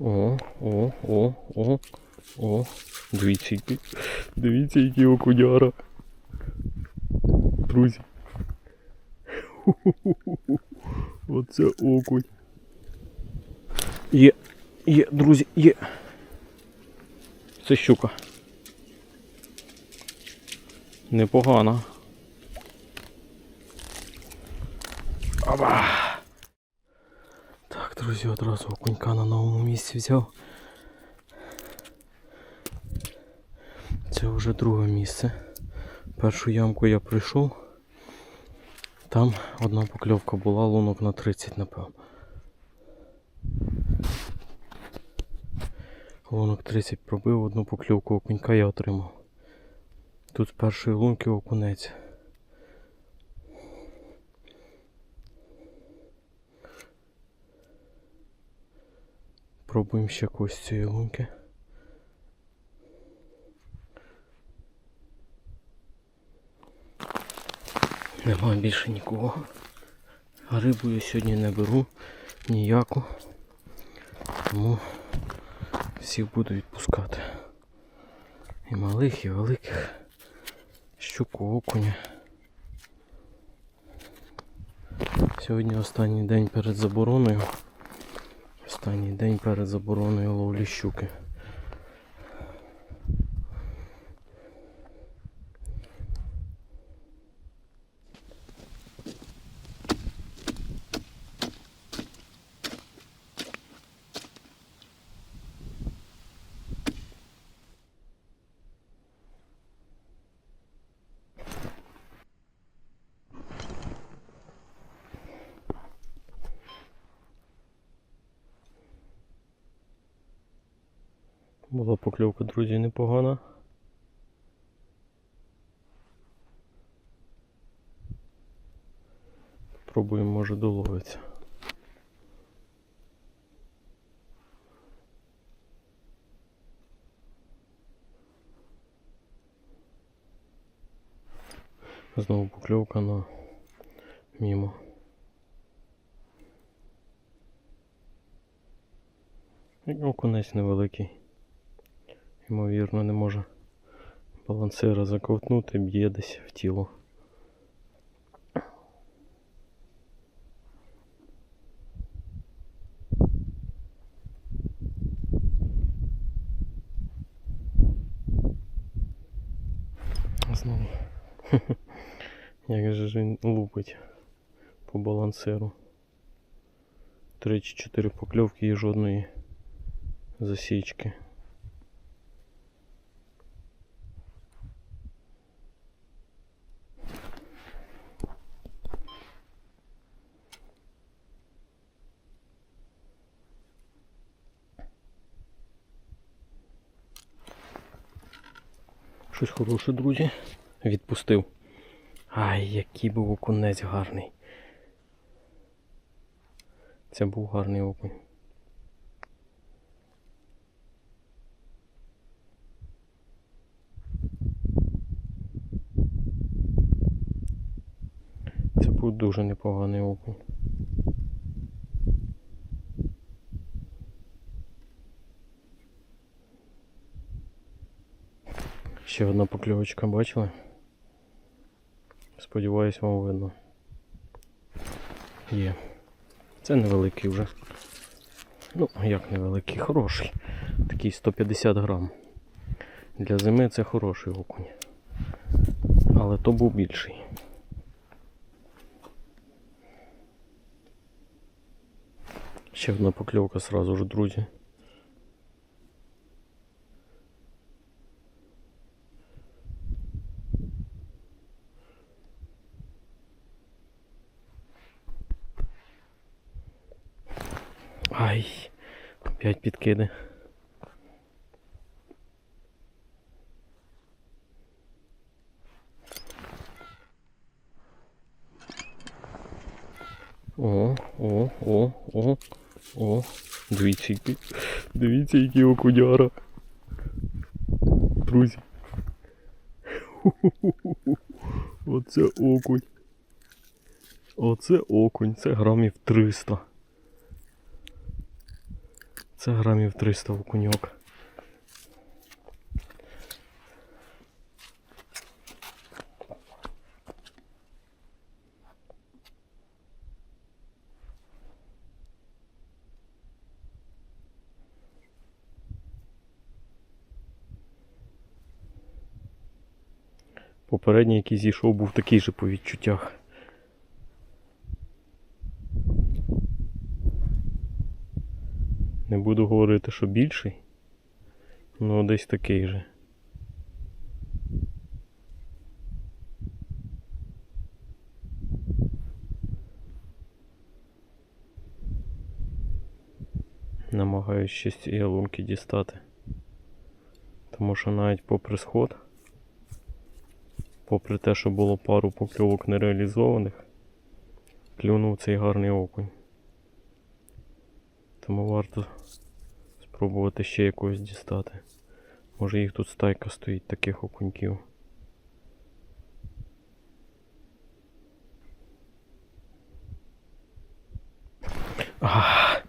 О, о, о, о, о. Дивіться, який, дивіться, який окуняра. Друзі. Оце окунь. Є, є, друзі, є. Це щука. Непогана. Оба. Друзі, одразу окунька на новому місці взяв. Це вже друге місце. Першу ямку я прийшов. Там одна покльовка була, лунок на 30, напевно. Лунок 30 пробив, одну покльовку окунька я отримав. Тут з першої лунки окунець. Пробуємо ще когось цієї лунки. Нема більше нікого. Рибу я сьогодні не беру ніяку. Тому всіх буду відпускати. І малих, і великих. Щуку, окуня. Сьогодні останній день перед забороною. Останній день перед забороною ловлі щуки. Була покльовка, друзі, непогана. Пробуємо, може доловиться. Знову покльовка на мімо. Окунець невеликий. Ймовірно, не може балансира заковтнути, б'є десь в тіло. Знову. Як же ж він лупить по балансиру. Три чи чотири покльовки і жодної засічки. Щось хороше, друзі. Відпустив. Ай, який був окунець гарний. Це був гарний окунь. Це був дуже непоганий окунь. Ще одна покльовочка бачили? Сподіваюсь, вам видно. Є. Це невеликий вже. Ну, як невеликий, хороший. Такий 150 грам. Для зими це хороший окунь. Але то був більший. Ще одна покльовка сразу ж, друзі. Ай, опять. О, о, о, о, о. Дивіться, який, дивіться, який окуняра. Друзі. Оце окунь. Оце окунь, це грамів 300. Це грамів 300 окуньок. Попередній, який зійшов, був такий же по відчуттях. Не буду говорити, що більший, ну десь такий же. Намагаюсь ще з цієї дістати. Тому що навіть попри сход, попри те, що було пару покльовок нереалізованих, клюнув цей гарний окунь. Тому варто спробувати ще якогось дістати. Може їх тут стайка стоїть таких окуньків. Ах,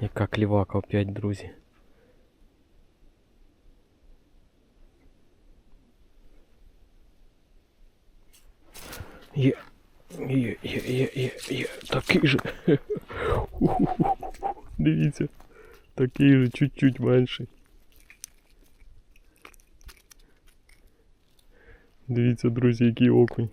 яка клівака опять, друзі. Є, є, є, є, є, є, такий же. Дивіться, такий же чуть-чуть менший. Дивіться, друзі, який окунь.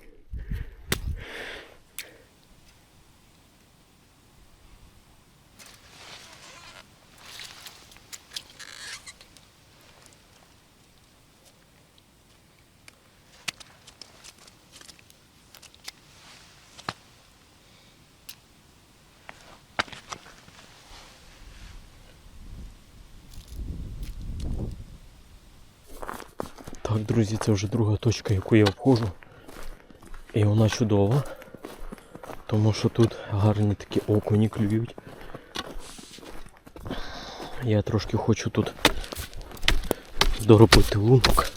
Так, друзі, це вже друга точка, яку я обходжу. І вона чудова. Тому що тут гарні такі окуні клюють. Я трошки хочу тут доробити лунок.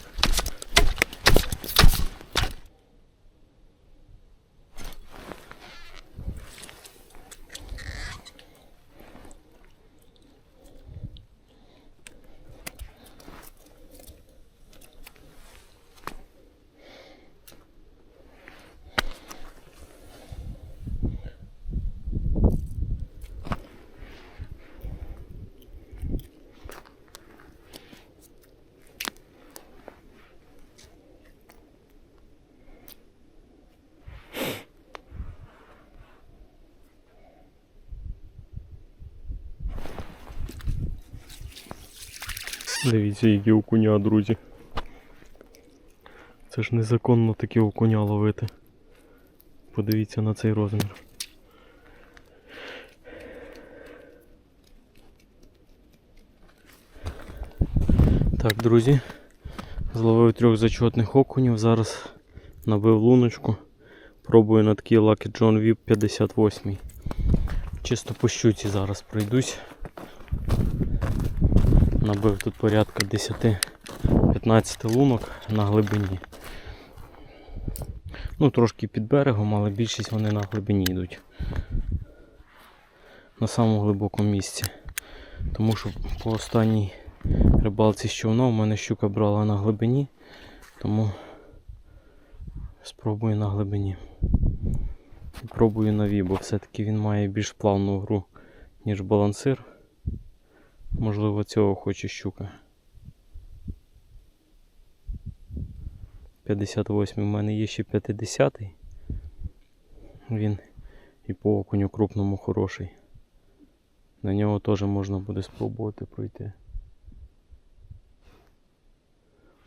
Дивіться, які окуня, друзі. Це ж незаконно такі окуня ловити. Подивіться на цей розмір. Так, друзі. Зловив трьох зачетних окунів. Зараз набив луночку. Пробую на такий Lucky John VIP 58. Чисто по щуці зараз пройдусь. Набив тут порядка 10-15 лунок на глибині. Ну, трошки під берегом, але більшість вони на глибині йдуть. На самому глибокому місці. Тому що по останній рибалці з човна у мене щука брала на глибині, тому спробую на глибині. Пробую на вібо. Все-таки він має більш плавну гру, ніж балансир. Можливо, цього хоче щука. 58 у мене є ще 50. -й. Він і по окуню крупному хороший. На нього теж можна буде спробувати пройти.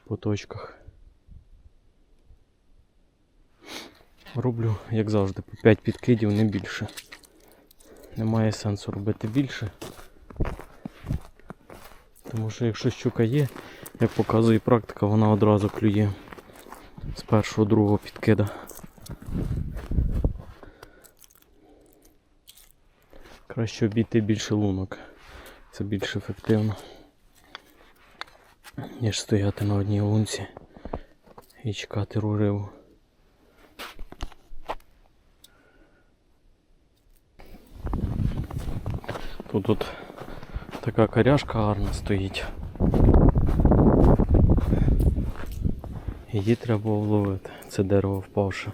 По точках. Роблю, як завжди, по 5 підкидів, не більше. Немає сенсу робити більше. Тому що якщо щука є, як показує практика, вона одразу клює з першого другого підкида. Краще обійти більше лунок. Це більш ефективно, ніж стояти на одній лунці і чекати руриву. Тут от Така коряшка гарна стоїть. Її треба вловити. Це дерево впавше.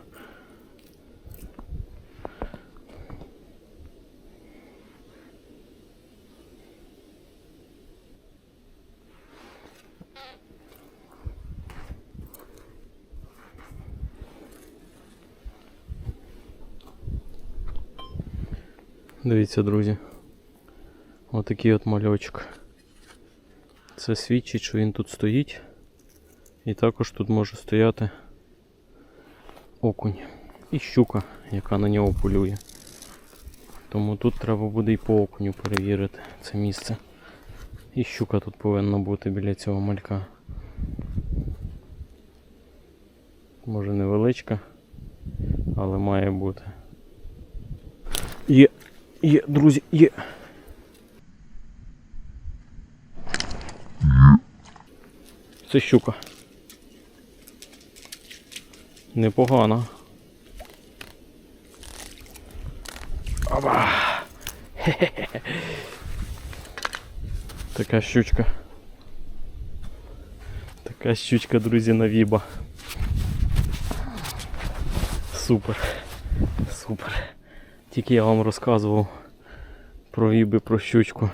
Дивіться, друзі. Отакий от мальочок. Це свідчить, що він тут стоїть. І також тут може стояти окунь і щука, яка на нього полює. Тому тут треба буде і по окуню перевірити це місце. І щука тут повинна бути біля цього малька. Може невеличка, але має бути. Є, є, друзі, є. Це щука. Непогана. Оба. Хе-хе-хе. Така щучка. Така щучка, друзі, на віба. Супер. Супер. Тільки я вам розказував про віби, про щучку.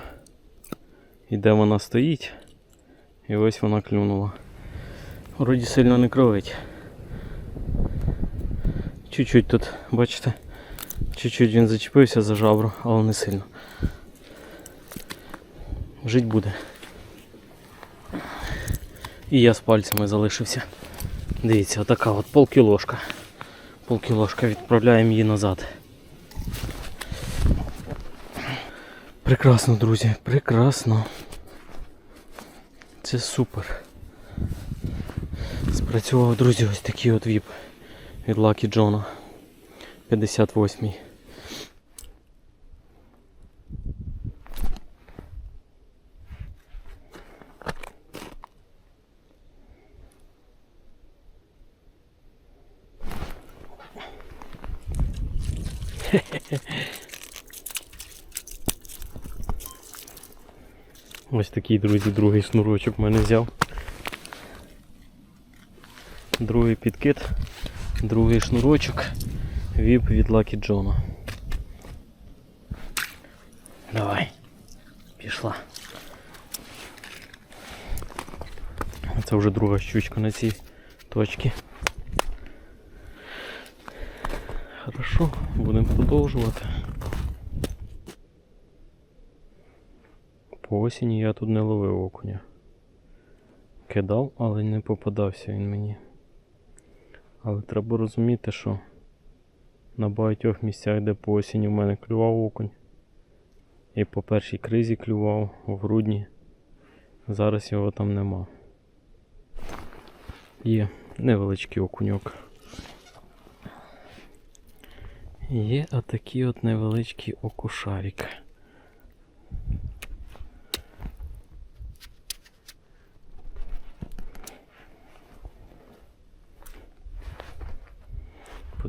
І де вона стоїть. І ось вона клюнула. Вроді сильно не кровить. Чуть-чуть тут, бачите, чуть-чуть він зачепився за жабру, але не сильно. Жить буде. І я з пальцями залишився. Дивіться, отака от полкілошка. Полкілошка відправляємо її назад. Прекрасно, друзі, прекрасно. Це супер. Спрацював, друзі, ось такий от віп від Lucky Джона. 58-й. Ось такий, друзі, другий шнурочок в мене взяв. Другий підкид, другий шнурочок, віп від Lucky Джона. Давай, пішла. Це вже друга щучка на цій точці. Хорошо, будемо продовжувати. По осені я тут не ловив окуня. Кидав, але не попадався він мені. Але треба розуміти, що на багатьох місцях, де по осені в мене клював окунь. І по першій кризі клював у грудні. Зараз його там нема. Є невеличкий окуньок. Є отакий от невеличкий окушарик.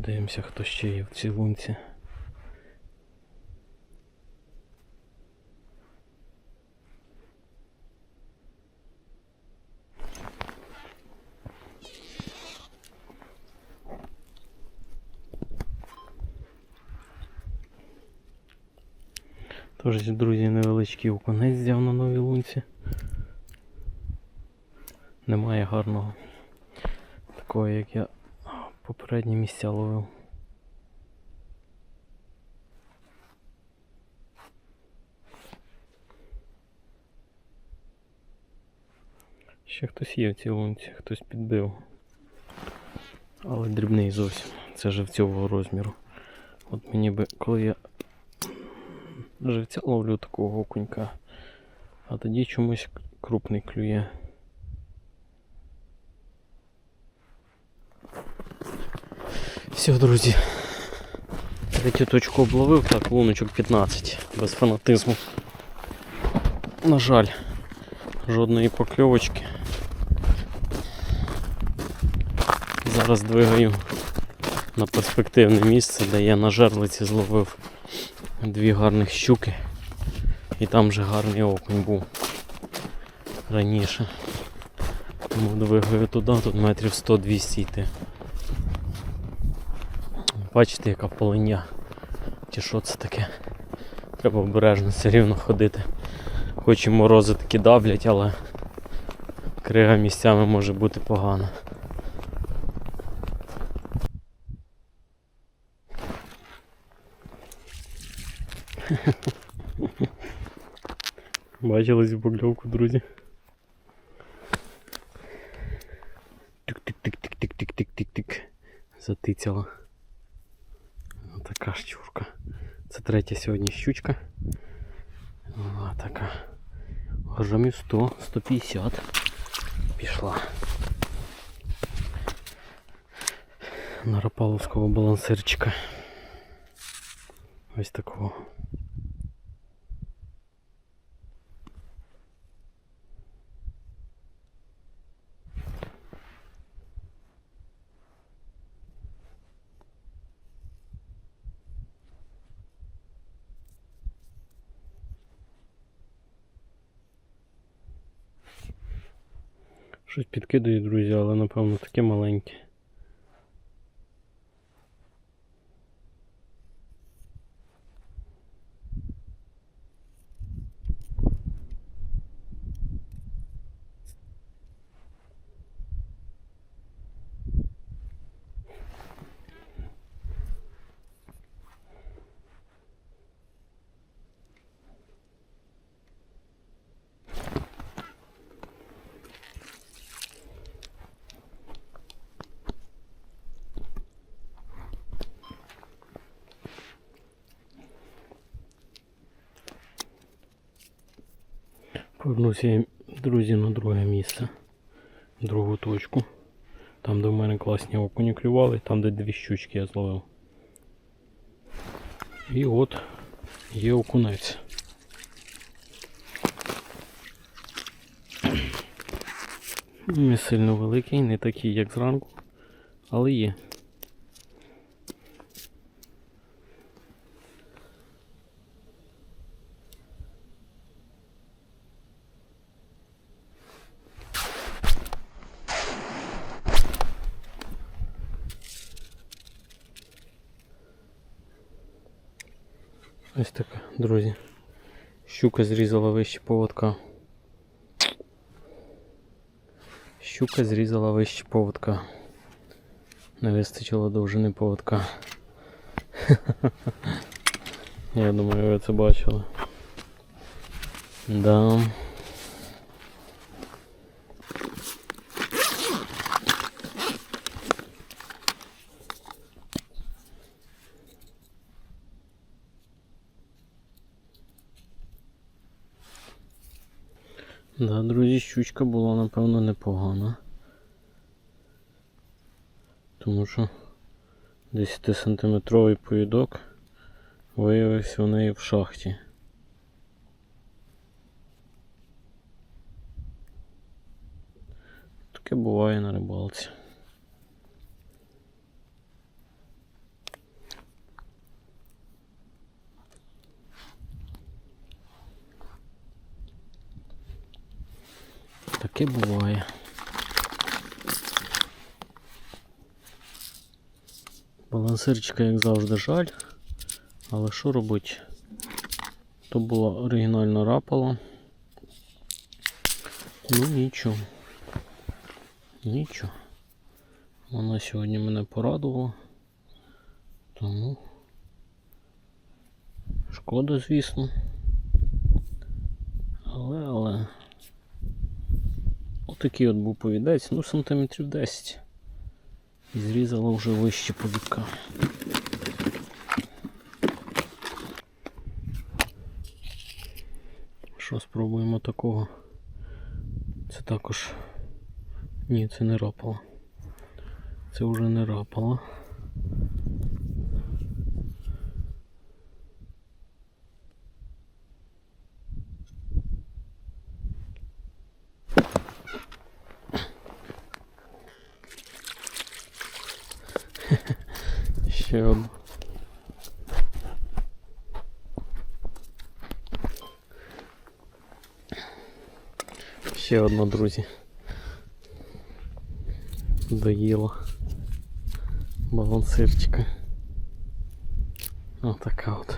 Подивимося, хто ще є в цій лунці. Тож, друзі, невеличкий оконець взяв на новій лунці. Немає гарного такого, як я попередні місця ловив. Ще хтось є в цій лунці, хтось підбив. Але дрібний зовсім. Це живцьового розміру. От мені би, коли я живця ловлю такого окунька, а тоді чомусь крупний клює. Все, друзі. Третю точку обловив, так, луночок 15, без фанатизму. На жаль, жодної покльовочки. Зараз двигаю на перспективне місце, де я на жерлиці зловив дві гарних щуки. І там же гарний окунь був раніше. Тому двигаю туди, тут метрів 100-200 йти. Бачите, яка полиня. Чи що це таке? Треба обережно все рівно ходити. Хоч і морози такі давлять, але крига місцями може бути погана. Бачились в покльовку, друзі. Тик-тик-тик-тик-тик-тик-тик-тик. Затицяла. Така щурка. Це третя сьогодні щучка. О, така. Грамів 100, 150. Пішла. На рапаловського балансирчика. Ось такого. Щось підкидає, друзі, але напевно таке маленьке. Повернуся друзі, на друге місце. Другу точку. Там, де в мене класні окуні клювали, там, де дві щучки я зловив. І от є окунець. Не сильно великий, не такий, як зранку, але є. Ось така, друзі. Щука зрізала вище поводка. Щука зрізала вище поводка. Не вистачило довжини поводка. Я думаю, ви це бачили. Да. Да, друзі, щучка була, напевно, непогана. Тому що 10 сантиметровий повідок виявився у неї в шахті. Таке буває на рибалці. Таке буває. Балансирчика, як завжди, жаль. Але що робити? То була оригінальна рапала. Ну нічого. Нічого. Вона сьогодні мене порадувала. Тому шкода, звісно. Але, але. Отакий от був повідець, ну сантиметрів 10. І зрізала вже вище повідка. Що спробуємо такого? Це також. Ні, це не рапало. Це вже не рапало. Ще одну. Ще одна, друзі. Доїла. Балансирчика. Отака от.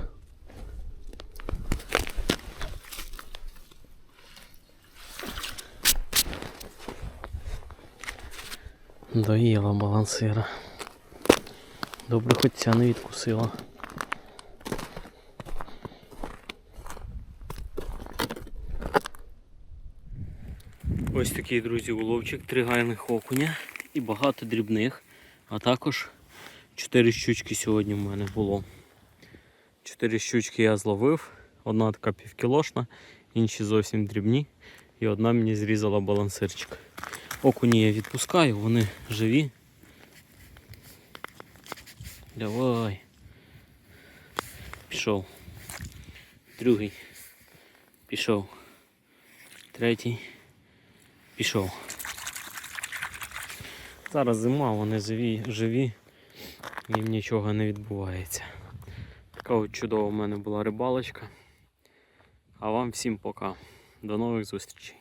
Доїла балансира. Добре, хоч ця не відкусила. Ось такий, друзі, уловчик, три гайних окуня і багато дрібних. А також чотири щучки сьогодні в мене було. Чотири щучки я зловив, одна така півкілошна, інші зовсім дрібні. І одна мені зрізала балансирчик. Окуні я відпускаю, вони живі. Давай. Пішов. Другий. Пішов. Третій. Пішов. Зараз зима, вони живі, живі, їм нічого не відбувається. Така от чудова в мене була рибалочка. А вам всім пока. До нових зустрічей.